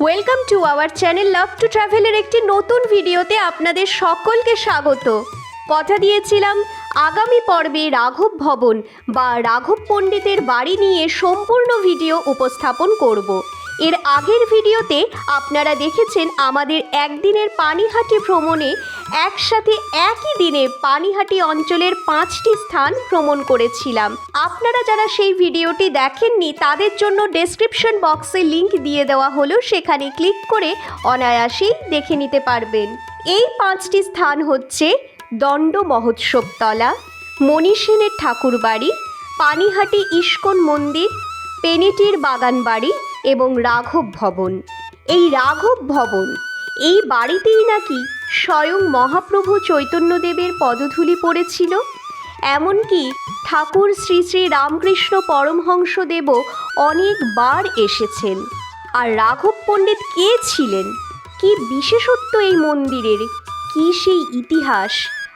Welcome to our channel love to ট্রাভেলের একটি নতুন ভিডিওতে আপনাদের সকলকে স্বাগত। কথা দিয়েছিলাম, আগামী পর্বে রাঘব ভবন বা রাঘব পণ্ডিতের বাড়ি নিয়ে সম্পূর্ণ ভিডিও উপস্থাপন করব। এর আগের ভিডিওতে আপনারা দেখেছেন আমাদের একদিনের পানিহাটি ভ্রমণে একসাথে একই দিনে পানিহাটি অঞ্চলের পাঁচটি স্থান ভ্রমণ করেছিলাম। আপনারা যারা সেই ভিডিওটি দেখেননি, তাদের জন্য ডেসক্রিপশন বক্সে লিংক দিয়ে দেওয়া হলো, সেখানে ক্লিক করে অনায়াসেই দেখে নিতে পারবেন। এই পাঁচটি স্থান হচ্ছে দণ্ড মহোৎসবতলা মণি সেনের ঠাকুরবাড়ি, পানিহাটি ইস্কন মন্দির, পেনেটির বাগান বাড়ি এবং রাঘব ভবন। এই রাঘব ভবন, এই বাড়িতেই নাকি স্বয়ং মহাপ্রভু চৈতন্যদেবের পদধূলি পড়েছিল? এমনকি ঠাকুর শ্রী শ্রী রামকৃষ্ণ পরমহংসদেবও অনেকবার এসেছেন। আর রাঘব পণ্ডিত কে ছিলেন? কি বিশেষত্ব এই মন্দিরের? কি সেই ইতিহাস?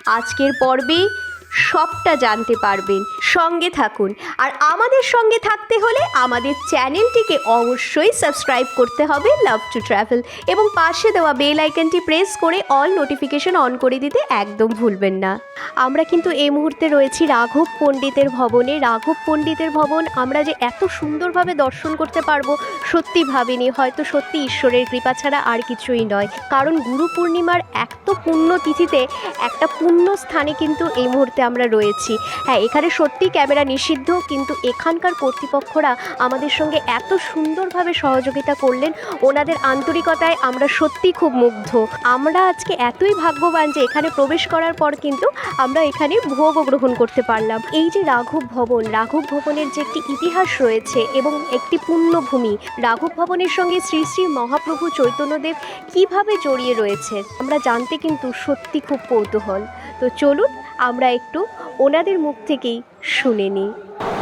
আজকের পর্বে সবটা জানতে পারবেন। সঙ্গে থাকুন। আর আমাদের সঙ্গে থাকতে হলে আমাদের চ্যানেলটিকে অবশ্যই সাবস্ক্রাইব করতে হবে লাভ টু ট্রাভেল এবং পাশে দেওয়া বেল আইকনটি প্রেস করে অল নোটিফিকেশন অন করে দিতে একদম ভুলবেন না। আমরা কিন্তু এই মুহূর্তে রয়েছি রাঘব পণ্ডিতের ভবনে। রাঘব পণ্ডিতের ভবন আমরা যে এত সুন্দরভাবে দর্শন করতে পারব, সত্যি ভাবিনি। হয়তো সত্যি ঈশ্বরের কৃপা ছাড়া আর কিছুই নয়। কারণ গুরু পূর্ণিমার এত পুণ্য তিথিতে একটা পুণ্য স্থানে কিন্তু এই মুহূর্তে আমরা রয়েছি। হ্যাঁ এখানে সত্যি ক্যামেরা নিষিদ্ধ, কিন্তু এখানকার কর্তৃপক্ষরা আমাদের সঙ্গে এত সুন্দরভাবে সহযোগিতা করলেন, ওনাদের আন্তরিকতায় আমরা সত্যি খুব মুগ্ধ। আমরা আজকে এতই ভাগ্যবান যে এখানে প্রবেশ করার পর কিন্তু আমরা এখানে ভোগও গ্রহণ করতে পারলাম। এই যে রাঘব ভবন, রাঘব ভবনের যে একটি ইতিহাস রয়েছে এবং একটি পুণ্যভূমি, রাঘব ভবনের সঙ্গে শ্রী শ্রী মহাপ্রভু চৈতন্যদেব কীভাবে জড়িয়ে রয়েছে, আমরা জানতে কিন্তু সত্যি খুব কৌতূহল। তো চলুন আমরা একটু ওনাদের মুখ থেকেই শুনে নিই।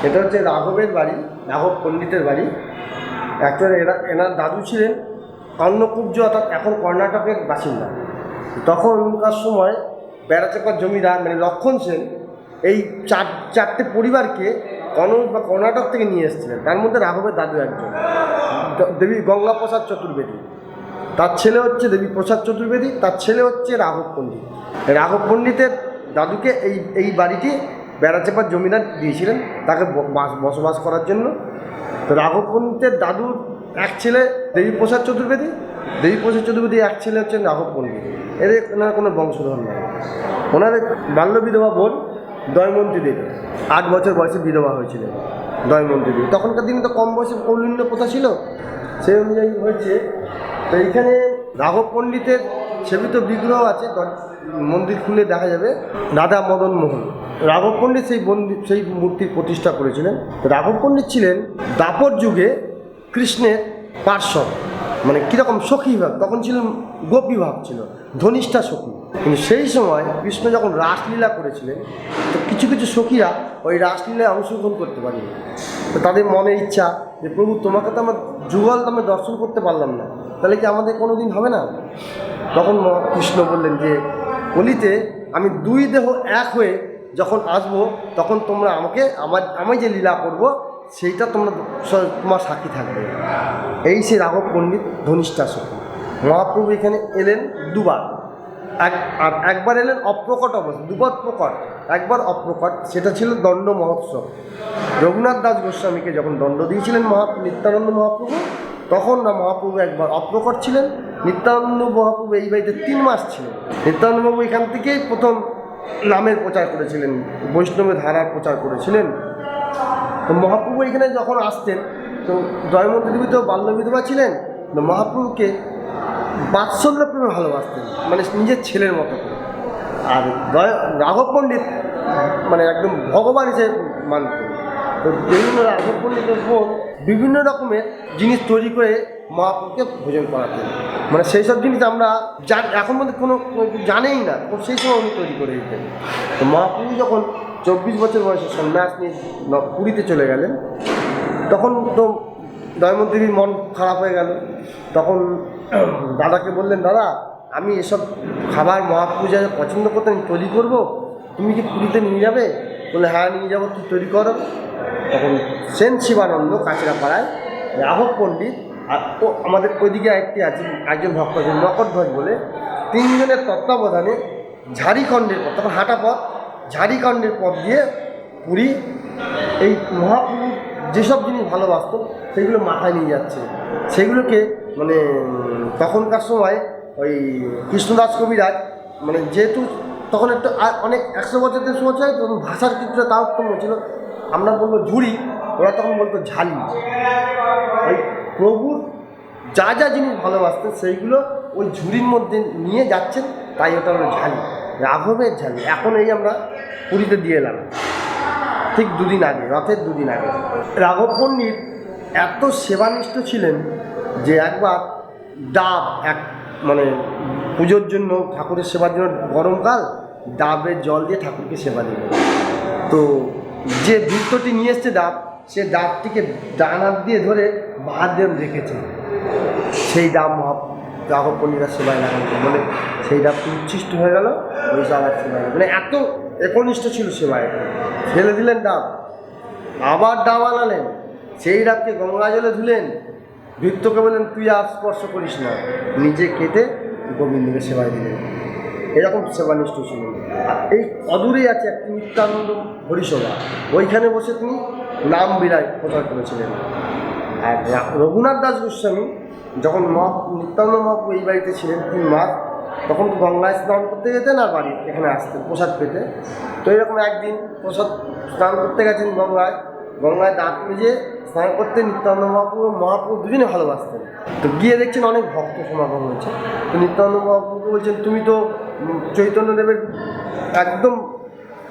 এটা হচ্ছে রাঘবের বাড়ি, রাঘব পণ্ডিতের বাড়ি। অ্যাকচুয়ালি এরা, এনার দাদু ছিলেন অন্নকুব্জ অর্থাৎ এখন কর্ণাটকের বাসিন্দা। তখনকার সময় বেড়াচাপার জমিদার মানে লক্ষণ সেন, এই চার, চারটে পরিবারকে কনৌজ বা কর্ণাটক থেকে নিয়ে এসেছিলেন। তার মধ্যে রাঘবের দাদু একজন। দেবী গঙ্গা প্রসাদ চতুর্বেদী। তার ছেলে হচ্ছে দেবী প্রসাদ চতুর্বেদী, তার ছেলে হচ্ছে রাঘব পণ্ডিত। রাঘব পণ্ডিতের দাদুকে এই এই বাড়িটি বেড়াচেপার জমিদার দিয়েছিলেন তাকে বসবাস করার জন্য। তো রাঘব পণ্ডিতের দাদুর এক ছেলে দেবী প্রসাদ চতুর্বেদী। দেবী প্রসাদ চতুর্বেদী এক ছেলে হচ্ছেন রাঘব পণ্ডিত। এদের ওনার কোনো বংশধর নয় ওনাদের বাল্য বিধবা বোন দয়মন্তী দেবী। আট বছর বয়সে বিধবা হয়েছিলেন দয়মন্তী দেবী। তখনকার দিনে তো কম বয়সে কৌলিন্য প্রথা ছিল। সেই অনুযায়ী হয়েছে। তো এইখানে রাঘব পণ্ডিতের সেবিত বিগ্রহ আছে মন্দির খুলে দেখা যাবে। রাধা মদন মোহন। রাঘব পণ্ডিত সেই মন্দির, সেই মূর্তির প্রতিষ্ঠা করেছিলেন। রাঘব পণ্ডিত ছিলেন দাপর যুগে কৃষ্ণের পার্শ্ব মানে কীরকম সখী ভাব তখন ছিল গোপী ভাব ছিল, ধনিষ্ঠা সখী। কিন্তু সেই সময় কৃষ্ণ যখন রাসলীলা করেছিলেন, তো কিছু কিছু সখীরা ওই রাসলীলায় অংশগ্রহণ করতে পারেনি। তো তাদের মনে ইচ্ছা যে, প্রভু, তোমাকে তো আমার যুগল আমি দর্শন করতে পারলাম না। তাহলে কি আমাদের কোনো দিন হবে না? তখন কৃষ্ণ বললেন যে কলিতে আমি দুই দেহ এক হয়ে যখন আসব, তখন তোমরা আমাকে, আমার, আমি যে লীলা করব, সেইটা তোমরা তোমার সাক্ষী থাকবে। এই সে রাঘব পণ্ডিত ধনিষ্ঠা সখী। মহাপ্রভু এখানে এলেন দুবার। এক, আর একবার এলেন অপ্রকট অবস্থা, দুবার প্রকট। একবার অপ্রকট, সেটা ছিল দণ্ড মহোৎসব। রঘুনাথ দাস গোস্বামীকে যখন দণ্ড দিয়েছিলেন মহা, নিত্যানন্দ মহাপ্রভু তখন না মহাপ্রভু একবার অপ্রকট ছিলেন। নিত্যানন্দ মহাপ্রভু এই বাড়িতে তিন মাস ছিলেন। নিত্যানন্দবাবু এখান থেকেই প্রথম নামের প্রচার করেছিলেন, বৈষ্ণবের ধারার প্রচার করেছিলেন। তো মহাপ্রভু এখানে যখন আসতেন, তো জয়মন্তী দেবী তো বাল্য বিধবা ছিলেন, তো মহাপ্রভুকে বাৎসল্য প্রেমে ভালোবাসতেন মানে নিজের ছেলের মতো করে। আর রাঘব পণ্ডিত মানে একদম ভগবান হিসেবে মানতেন। তো বিভিন্ন রাঘব পণ্ডিতের বোন বিভিন্ন রকমের জিনিস তৈরি করে মহাপ্রভুকে ভোজন করাতেন। মানে সেই সব জিনিস আমরা এখন মধ্যে কোনো জানেই না সেই সময় উনি তৈরি করে দিতেন। তো মহাপ্রভু যখন চব্বিশ বছর বয়সে সন্ন্যাস নিয়ে পুরীতে চলে গেলেন, তখন তো দয়মন্ত্রীর মন খারাপ হয়ে গেল। তখন দাদাকে বললেন, দাদা, আমি এসব খাবার মহাপূজা পছন্দ করতে আমি তৈরি করব। তুমি কি পুরীতে নিয়ে যাবে? বলে হ্যাঁ নিয়ে যাব, তুই তৈরি কর। তখন সেন শিবানন্দ কাঁচরা পাড়ায় রাঘব পণ্ডিত আর ও আমাদের ওইদিকে একটি আছে, একজন ভক্ত আছে মকরধ্বজ বলে, তিনজনের তত্ত্বাবধানে ঝাড়িখণ্ডের পথ, তখন হাঁটা পথ, ঝাড়িখণ্ডের পথ দিয়ে পুরী, এই মহাপ্রভু যেসব জিনিস ভালোবাসত সেগুলো মাথায় নিয়ে যাচ্ছে। সেগুলোকে মানে তখনকার সময় ওই কৃষ্ণদাস কবিরাজ মানে যেহেতু তখন একটু অনেক একশো বছর, দেড়শো বছর তখন ভাষার কিছুটা তারতম্য ছিল। আমরা বলব ঝুড়ি, ওরা তখন বলতো ঝালি। ওই প্রভুর যা যা জিনিস ভালোবাসতেন সেইগুলো ওই ঝুড়ির মধ্যে নিয়ে যাচ্ছেন, তাই ওটা হলো ঝালি, রাঘবের ঝালি। এখন এই আমরা পুরীতে দিয়ে এলাম। ঠিক দুদিন আগে, রথের দুদিন আগে। রাঘব পণ্ডিত এত সেবানিষ্ঠ ছিলেন যে একবার ডাব, এক মানে পুজোর জন্য ঠাকুরের সেবার জন্য গরমকাল ডাবের জল দিয়ে ঠাকুরকে সেবা দিলেন তো যে বৃত্তটি নিয়ে এসছে ডাব, সে ডাবটিকে ডান হাত দিয়ে ধরে বাহাত দিয়ে রেখেছে। সেই ডাব মহা সেবায় লাগানো বলে, সেই ডাবটি উচ্ছিষ্ট হয়ে গেল ওই সাবার সেবায় মানে এত একনিষ্ঠ ছিল সেবায়। ফেলে দিলেন ডাব। আবার ডাব আনালেন। সেই ডাবকে গঙ্গা জলে ধুলেন। বৃত্তকে বললেন, তুই আর স্পর্শ করিস না। নিজে কেটে গোবিন্দকে সেবায় দিলেন। এরকম সেবানিষ্ঠ ছিলেন। এই অদূরেই আছে একটি নিত্যানন্দ হরিসভা। ওইখানে বসে তিনি নাম বিরায় প্রচার করেছিলেন। আর রঘুনাথ দাস গোস্বামী যখন মহা, নিত্যানন্দ মহাপ্রভু এই বাড়িতে ছিলেন তিন মাস, তখন তো গঙ্গায় স্নান করতে যেতেন আর বাড়ি এখানে আসতেন, প্রসাদ পেতে। তো এরকম একদিন প্রসাদ স্নান করতে গেছেন গঙ্গায়। গঙ্গায় দাঁত মেজে স্নান করতে নিত্যানন্দ মহাপ্রভু মহাপ্রভু দুজনে ভালোবাসতেন। তো গিয়ে দেখছেন অনেক ভক্ত সমাগম হয়েছে। তো নিত্যানন্দ মহাপ্রভুকে বলছেন, তুমি তো চৈতন্যদেবের একদম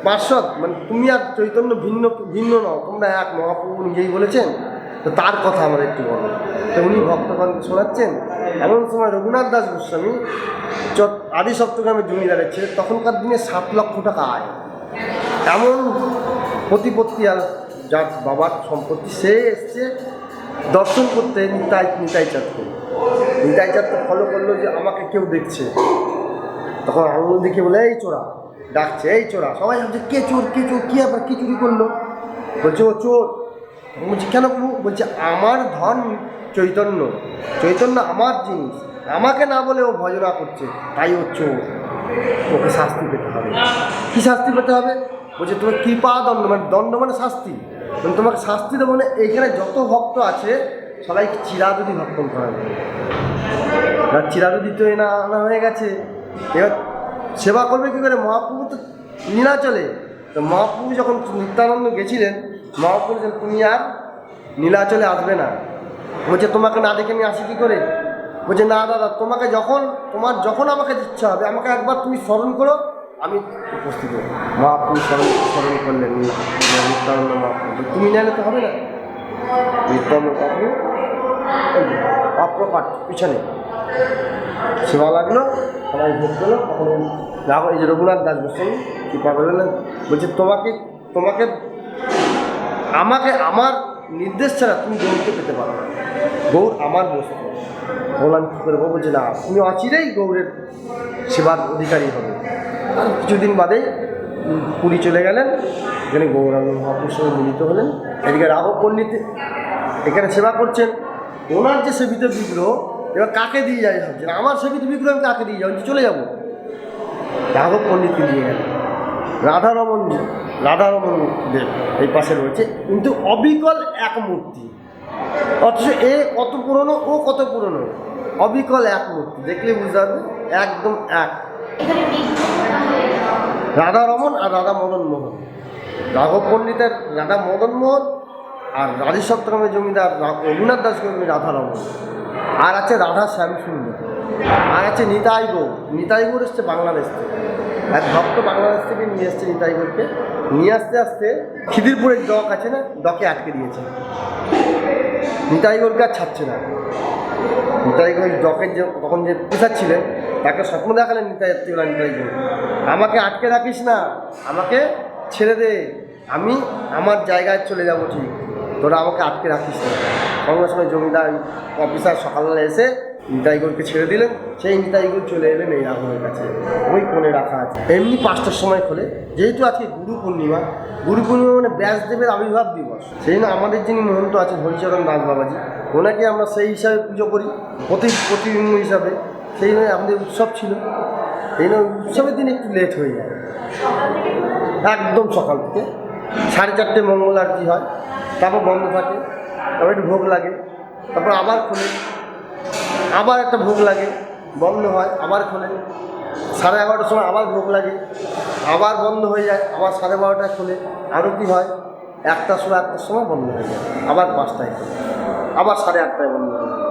পার্শ্বদ। মানে তুমি আর চৈতন্য ভিন্ন ভিন্ন নও, তোমরা এক। মহাপ্রভু নিজেই বলেছেন। তো তার কথা আমার একটু বলো। তো উনি ভক্তগণকে শোনাচ্ছেন, এমন সময় রঘুনাথ দাস গোস্বামী আদি সপ্তগ্রামের জমিদারের ছেলে, তখনকার দিনে সাত লক্ষ টাকা আয়। এমন প্রতিপত্তি আর যার বাবার সম্পত্তি, সে এসছে দর্শন করতে নিতাই নিতাই চাঁদকে। নিতাই চাঁদ তো ফলো করল যে আমাকে কেউ দেখছে। তখন আনন্দ দেখে বলে, এই চোরা। ডাকছে, এই চোরা। সবাই ভাবছে, কে চোর কে চোর, কী আবার কী চুরি করল? বলছে, ও চোর। বলছি, কেন বলছে, আমার ধন চৈতন্য চৈতন্য আমার জিনিস। আমাকে না বলে ও ভজনা করছে, তাই ও চোর। ওকে শাস্তি পেতে হবে। কী শাস্তি পেতে হবে? বলছে, তোমার কৃপা দণ্ড মানে দণ্ড মানে শাস্তি। তোমাকে শাস্তি দেবো মানে এইখানে যত ভক্ত আছে, সবাইকে চিরাদুদি ভক্ষণ করা যাবে এবার চিরাদুদি তো এনা আনা হয়ে গেছে। এবার সেবা করবে কী করে? মহাপ্রভু তো নীলাচলে তো মহাপ্রভু যখন নিত্যানন্দ গেছিলেন, মহাপ্রভু তুমি আর নীলাচলে আসবে না। বলছে, তোমাকে না দেখে আমি আসি কী করে? বলছে, না দাদা, তোমাকে যখন, তোমার যখন আমাকে ইচ্ছা হবে, আমাকে একবার তুমি স্মরণ করো আমি উপস্থিত। মহাপ্রভু স্মরণ স্মরণ করলেন। নিত্যানন্দ মহাপ্রভু তুমি নেলে তো হবে না। নিত্যানন্দ মহাপ্রভু অপ্রকাট পিছনে। সেবা লাগল, সবাই ভোগ করল। তখন এই যে রঘুনাথ দাস গোস্বামী কৃপা করলেন। বলছে, তোমাকে তোমাকে, আমাকে আমার নির্দেশ ছাড়া তুমি গৌরকে পেতে পারো না। গৌর আমার বস্তু। বললাম, কী করব বলছে, না, তুমি অচিরেই গৌরের সেবার অধিকারী হবে। আর কিছুদিন বাদেই পুরী চলে গেলেন এখানে গৌরাঙ্গ মহাপুর সঙ্গে মিলিত হলেন। এদিকে রাঘব পণ্ডিত এখানে সেবা করছেন। ওনার যে সেবিত বিগ্রহ, এবার কাকে দিয়ে যায় ভাবছেন? আমার সেবিত বিগ্রহ আমি কাকে দিয়ে যাব? চলে যাব। রাঘব পণ্ডিতকে দিয়ে গেলেন। রাধারমন রাধারমন দেব এই পাশে রয়েছে। কিন্তু অবিকল এক মূর্তি। অথচ এ কত পুরনো, ও কত পুরনো? অবিকল এক মূর্তি। দেখলে বুঝতে একদম এক। রাধারমন আর রাধা মদন মোহন। রাঘব পণ্ডিতের রাধা মদন মোহন আর রাধী সপ্তগ্রামের জমিদার রঘুনাথ দাস গোস্বামী রাধারমন আর আছে রাধা শ্যামসুন্দর। আর আছে নিতাই গৌ নিতাই গৌর এসছে বাংলাদেশ থেকে। এক ভক্ত বাংলাদেশ থেকে নিয়ে এসছে নিতাই গৌরকে। নিয়ে আসতে আসতে খিদিরপুরের ডক আছে না? ডকে আটকে দিয়েছে। নিতাই গৌরকে আর ছাড়ছে না। নিতাই ওই ডকের যে তখন যে পিসার ছিলেন, তাকে স্বপ্ন দেখালেন নিতাই তিওলা নিতাই আমাকে আটকে রাখিস না, আমাকে ছেড়ে দে, আমি আমার জায়গায় চলে যাব ঠিক। তোরা আমাকে আটকে রাখিস না। সঙ্গে সঙ্গে জমিদার অফিসার সকালবেলা এসে নিতাইগড়কে ছেড়ে দিলেন, সেই নিতাইগড় চলে এলেন এই রাঘবের কাছে। ওই কোণে রাখা আছে। এমনি পাঁচটার সময় খোলে। যেহেতু আজকে গুরু পূর্ণিমা গুরু পূর্ণিমা মানে ব্যাসদেবের আবির্ভাব দিবস। সেই জন্য আমাদের যিনি মহন্ত আছেন হরিচরণ দাস বাবাজি, ওনাকে আমরা সেই হিসাবে পুজো করি, প্রতি প্রতিবিম্ব হিসাবে। সেই জন্য আমাদের উৎসব ছিল। এই জন্য উৎসবের দিন একটু লেট হয়ে যায়। একদম সকাল থেকে। সাড়ে চারটে মঙ্গল আরতি হয়। তারপর বন্ধ থাকে। তারপর একটু ভোগ লাগে। তারপর আবার খোলে। আবার একটা ভোগ লাগে, বন্ধ হয়, আবার খোলে। সাড়ে এগারোটার সময় আবার ভোগ লাগে, আবার বন্ধ হয়ে যায়, আবার সাড়ে বারোটায় খোলে। আরও কী হয়? একটার সময় একটার সময় বন্ধ হয়ে যায়, আবার পাঁচটায় খোলে, আবার সাড়ে আটটায় বন্ধ হয়ে যায়।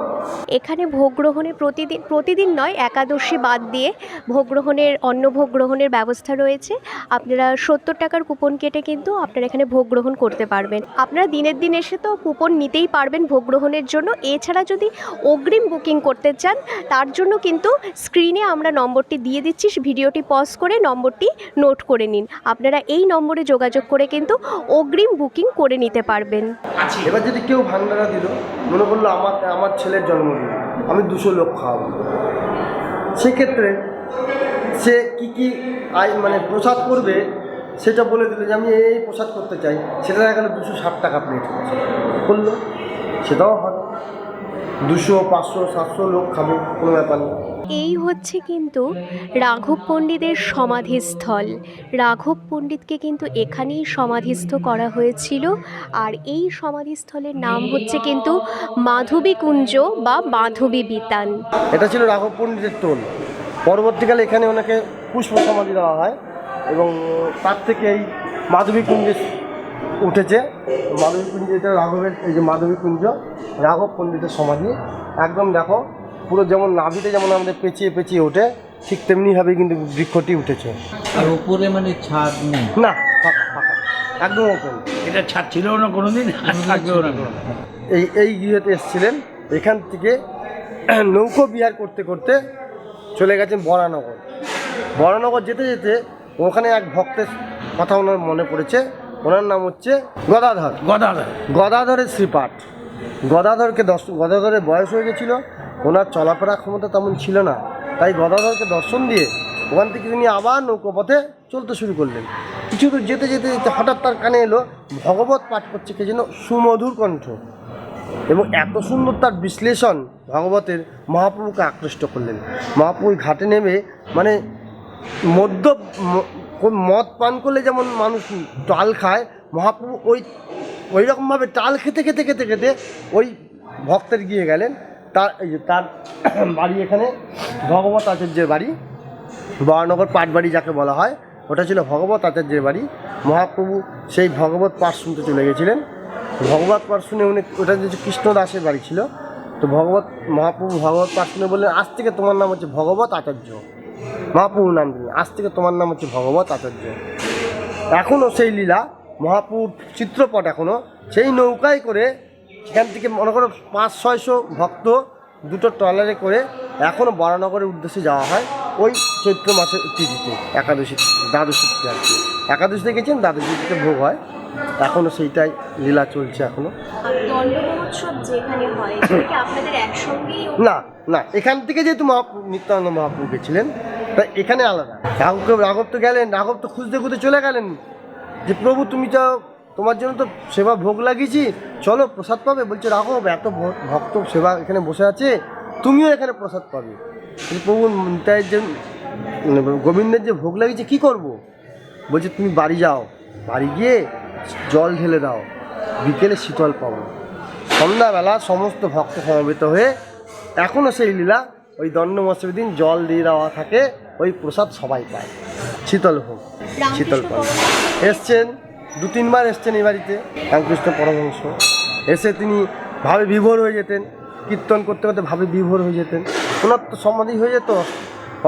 এখানে ভোগ গ্রহণে প্রতিদিন প্রতিদিন নয়, একাদশী বাদ দিয়ে ভোগ গ্রহণের, অন্ন ভোগ গ্রহণের ব্যবস্থা রয়েছে। আপনারা সত্তর টাকার কুপন কেটে কিন্তু আপনারা এখানে ভোগ গ্রহণ করতে পারবেন। আপনারা দিনের দিন এসে তো কুপন নিতেই পারবেন ভোগ গ্রহণের জন্য। এছাড়া যদি অগ্রিম বুকিং করতে চান, তার জন্য কিন্তু স্ক্রিনে আমরা নম্বরটি দিয়ে দিচ্ছি, ভিডিওটি পজ করে নম্বরটি নোট করে নিন। আপনারা এই নম্বরে যোগাযোগ করে কিন্তু অগ্রিম বুকিং করে নিতে পারবেন। এবার যদি কেউ ভান্ডারা দিল, মনে করল আমার আমার ছেলের জন্মদিন, আমি দুশো লোক খাওয়াবো। সেক্ষেত্রে সে কি কি আয় মানে প্রসাদ করবে, সেটা বলে দিল যে আমি এই প্রসাদ করতে চাই। সেটা দেখা গেলো দুশো ষাট টাকা প্লেট করল। সেটাও হয়। দুশো, পাঁচশো, সাতশো লোক খাবে, কোনো ব্যাপার না এই হচ্ছে কিন্তু রাঘব পণ্ডিতের সমাধিস্থল। রাঘব পণ্ডিতকে কিন্তু এখানেই সমাধিস্থ করা হয়েছিল। আর এই সমাধিস্থলের নাম হচ্ছে কিন্তু মাধবী কুঞ্জ বা মাধবী বিতান। এটা ছিল রাঘব পণ্ডিতের টোল। পরবর্তীকালে এখানে ওনাকে পুষ্প সমাধি দেওয়া হয় এবং তার থেকে এই মাধবী কুঞ্জে উঠেছে। মাধবী কুঞ্জ, এটা রাঘবের, এই যে মাধবী কুঞ্জ, রাঘব পণ্ডিতের সমাধি। একদম দেখো পুরো যেমন নাভিতে যেমন আমাদের পেঁচিয়ে পেঁচিয়ে ওঠে ঠিক তেমনিভাবে কিন্তু বৃক্ষটি উঠেছে। আর উপরে মানে ছাদ নেই? না ফাঁকা ফাঁকা। একদম ওপেন এটা ছাদ ছিল না কোনোদিন? আর থাকবেও না। এই এই গৃহতে এসেছিলেন। এখান থেকে নৌকো বিহার করতে করতে চলে গেছেন বরানগর। বরানগর যেতে যেতে ওখানে এক ভক্তের কথা ওনার মনে পড়েছে। ওনার নাম হচ্ছে গদাধর। গদাধর। গদাধরের শ্রীপাঠ। গদাধরকে দশ গদাধরের বয়স হয়ে গেছিল। ওনার চলাফেরা ক্ষমতা তেমন ছিল না। তাই গদাধরকে দর্শন দিয়ে ওখান থেকে তিনি আবার নৌকোপথে চলতে শুরু করলেন। কিছু দূর যেতে যেতে যেতে হঠাৎ তার কানে এলো, ভগবত পাঠ করছে কে যেন সুমধুর কণ্ঠ। এবং এত সুন্দর তার বিশ্লেষণ ভগবতের মহাপ্রভুকে আকৃষ্ট করলেন। মহাপ্রভুর ঘাটে নেমে মানে মদ্য মদ পান করলে যেমন মানুষ টাল খায়, মহাপ্রভু ওই ওই রকমভাবে টাল খেতে খেতে খেতে খেতে ওই ভক্তের গিয়ে গেলেন। তার, এই যে তার বাড়ি এখানে ভগবত আচার্যের বাড়ি, বরানগর পাটবাড়ি যাকে বলা হয়, ওটা ছিল ভগবত আচার্যের বাড়ি। মহাপ্রভু সেই ভগবত পাঠ শুনতে চলে গেছিলেন। ভগবত পাঠ শুনে উনি, ওটা যে কৃষ্ণ দাসের বাড়ি ছিল, তো ভগবত, মহাপ্রভু ভগবত পাঠ শুনে বললেন, আজ থেকে তোমার নাম হচ্ছে ভগবত আচার্য মহাপ্রভুর নাম দিলেন, আজ থেকে তোমার নাম হচ্ছে ভগবত আচার্য এখনও সেই লীলা, মহাপ্রভুর চিত্রপট এখনও সেই নৌকায় করে সেখান থেকে মনে করো পাঁচ ছয়শো ভক্ত দুটো ট্রলারে করে এখনও বরানগরের উদ্দেশ্যে যাওয়া হয়। ওই চৈত্র মাসের তিথিতে একাদশী দ্বাদশী তিথি আর কি। একাদশীতে গেছেন দ্বাদশী তিথিতে ভোগ হয়। এখনও সেইটাই লীলা চলছে এখনও না না এখান থেকে যেহেতু মহাপ্রভু নিত্যানন্দ মহাপ্রভু গেছিলেন তা এখানে আলাদা। রাঘবকে রাঘব তো গেলেন রাঘব তো খুঁজতে খুঁজতে চলে গেলেন। যে প্রভু তুমি তো তোমার জন্য তো সেবা ভোগ লাগিয়েছি। চলো প্রসাদ পাবে? বলছে রাখো এত ভক্ত সেবা এখানে বসে আছে। তুমিও এখানে প্রসাদ পাবে। প্রভু নিতাইয়ের যে মানে গোবিন্দের যে ভোগ লাগিয়েছে, কী করব? বলছে, তুমি বাড়ি যাও। বাড়ি গিয়ে জল ঢেলে দাও। বিকেলে শীতল পাবো। সন্ধ্যাবেলা সমস্ত ভক্ত সমবেত হয়ে এখনও সেই লীলা, ওই দণ্ড মৎসবের দিন জল দিয়ে দেওয়া থাকে, ওই প্রসাদ সবাই পায়। শীতল হোক শীতল পায় এসছেন দু তিনবার এসছেন এই বাড়িতে। রামকৃষ্ণ পরমহংস। এসে তিনি ভাবে বিভোর হয়ে যেতেন, কীর্তন করতে করতে ভাবে বিভোর হয়ে যেতেন। ওনার তো সমাধি হয়ে যেত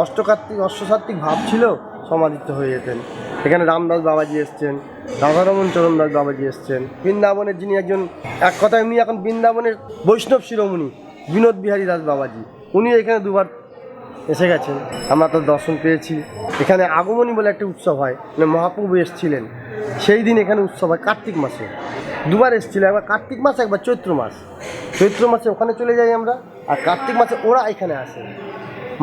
অষ্টকার্তিক অষ্টসাত্ত্বিক ভাব ছিল, সমাধিত হয়ে যেতেন। এখানে রামদাস বাবাজি এসছেন, রাধারমন চরণ দাস বাবাজি এসছেন। বৃন্দাবনের যিনি একজন, এক কথা উনি এখন বৃন্দাবনের বৈষ্ণব শিরোমণি, বিনোদ বিহারী দাস বাবাজি। উনি এখানে দুবার এসে গেছেন। আমরা তো দর্শন পেয়েছি। এখানে আগমনী বলে একটা উৎসব হয় মানে মহাপ্রভু এসেছিলেন। সেই দিন এখানে উৎসব হয়, কার্তিক মাসে। দুবার এসেছিল, একবার কার্তিক মাস, একবার চৈত্র মাস। চৈত্র মাসে ওখানে চলে যাই আমরা, আর কার্তিক মাসে ওরা এখানে আসে।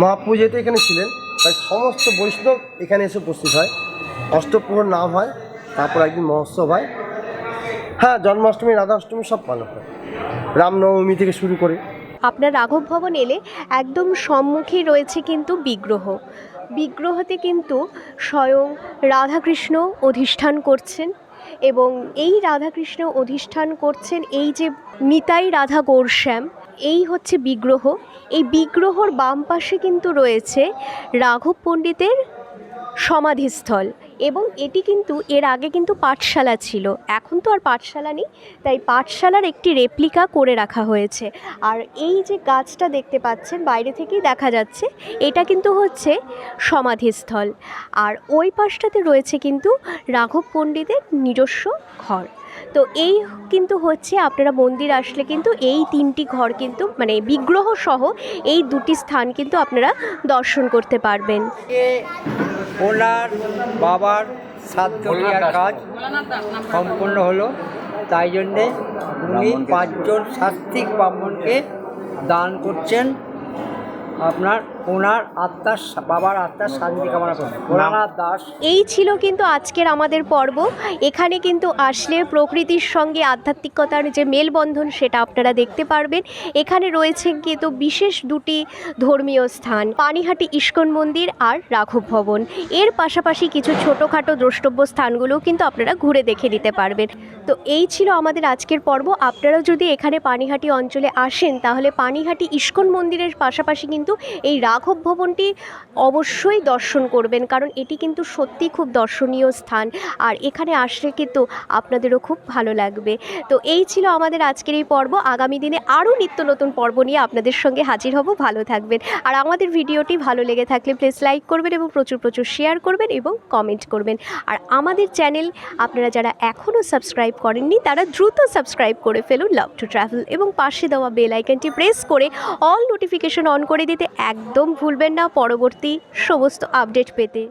মহাপ্রভু যেহেতু এখানে ছিলেন, তাই সমস্ত বৈষ্ণব এখানে এসে উপস্থিত হয়। অষ্টপ্রহর নাম হয়, তারপর একদিন মহোৎসব হয়। হ্যাঁ জন্মাষ্টমী, রাধাষ্টমী সব পালন হয়। রামনবমী থেকে শুরু করে। আপনার রাঘব ভবন এলে একদম সম্মুখেই রয়েছে কিন্তু বিগ্রহ। বিগ্রহতে কিন্তু স্বয়ং রাধাকৃষ্ণ অধিষ্ঠান করছেন এবং এই রাধাকৃষ্ণ অধিষ্ঠান করছেন এই যে নিতাই রাধা গোরশ্যাম, এই হচ্ছে বিগ্রহ। এই বিগ্রহর বাম পাশে কিন্তু রয়েছে রাঘব পণ্ডিতের সমাধিস্থল। এবং এটি কিন্তু, এর আগে কিন্তু পাঠশালা ছিল। এখন তো আর পাঠশালা নেই, তাই পাঠশালার একটি রেপ্লিকা করে রাখা হয়েছে। আর এই যে গাছটা দেখতে পাচ্ছেন, বাইরে থেকেই দেখা যাচ্ছে, এটা কিন্তু হচ্ছে সমাধিস্থল। আর ওই পাশটাতে রয়েছে কিন্তু রাঘব পণ্ডিতের নিজস্ব ঘর। তো এই কিন্তু হচ্ছে আপনারা মন্দির আসলে কিন্তু এই তিনটি ঘর কিন্তু মানে বিগ্রহ সহ এই দুটি স্থান কিন্তু আপনারা দর্শন করতে পারবেন। ওনার বাবার শ্রাদ্ধ কাজ সম্পূর্ণ হলো। তাই জন্যে উনি পাঁচজন শাস্ত্রিক ব্রাহ্মণকে দান করছেন। আপনার ওনার আত্মার বাবার আত্মার শান্তি কামনা করেন ভোলানাথ দাস। এই ছিল কিন্তু আজকের আমাদের পর্ব। এখানে কিন্তু আসলে প্রকৃতির সঙ্গে আধ্যাত্মিকতার যে মেলবন্ধন সেটা আপনারা দেখতে পারবেন। এখানে রয়েছে কিন্তু বিশেষ দুটি ধর্মীয় স্থান পানিহাটি ইস্কন মন্দির আর রাঘব ভবন। এর পাশাপাশি কিছু ছোটোখাটো দ্রষ্টব্য স্থানগুলোও কিন্তু আপনারা ঘুরে দেখে নিতে পারবেন। তো এই ছিল আমাদের আজকের পর্ব। আপনারা যদি এখানে পানিহাটি অঞ্চলে আসেন তাহলে পানিহাটি ইস্কন মন্দিরের পাশাপাশি কিন্তু এই রাঘব ভবনটি অবশ্যই দর্শন করবেন, কারণ এটি কিন্তু সত্যি খুব দর্শনীয় স্থান। আর এখানে আসলে কিন্তু আপনাদেরও খুব ভালো লাগবে। তো এই ছিল আমাদের আজকের এই পর্ব। আগামী দিনে আরও নিত্য নতুন পর্ব নিয়ে আপনাদের সঙ্গে হাজির হব। ভালো থাকবেন। আর আমাদের ভিডিওটি ভালো লেগে থাকলে প্লিজ লাইক করবেন এবং প্রচুর প্রচুর শেয়ার করবেন এবং কমেন্ট করবেন। আর আমাদের চ্যানেল আপনারা যারা এখনও সাবস্ক্রাইব করেননি, তারা দ্রুত সাবস্ক্রাইব করে ফেলুন লাভ টু ট্রাভেল এবং পাশে দেওয়া বেল আইকনটি প্রেস করে অল নোটিফিকেশন অন করে দিতে একদম ভুলবেন না পরবর্তী সমস্ত আপডেট পেতে।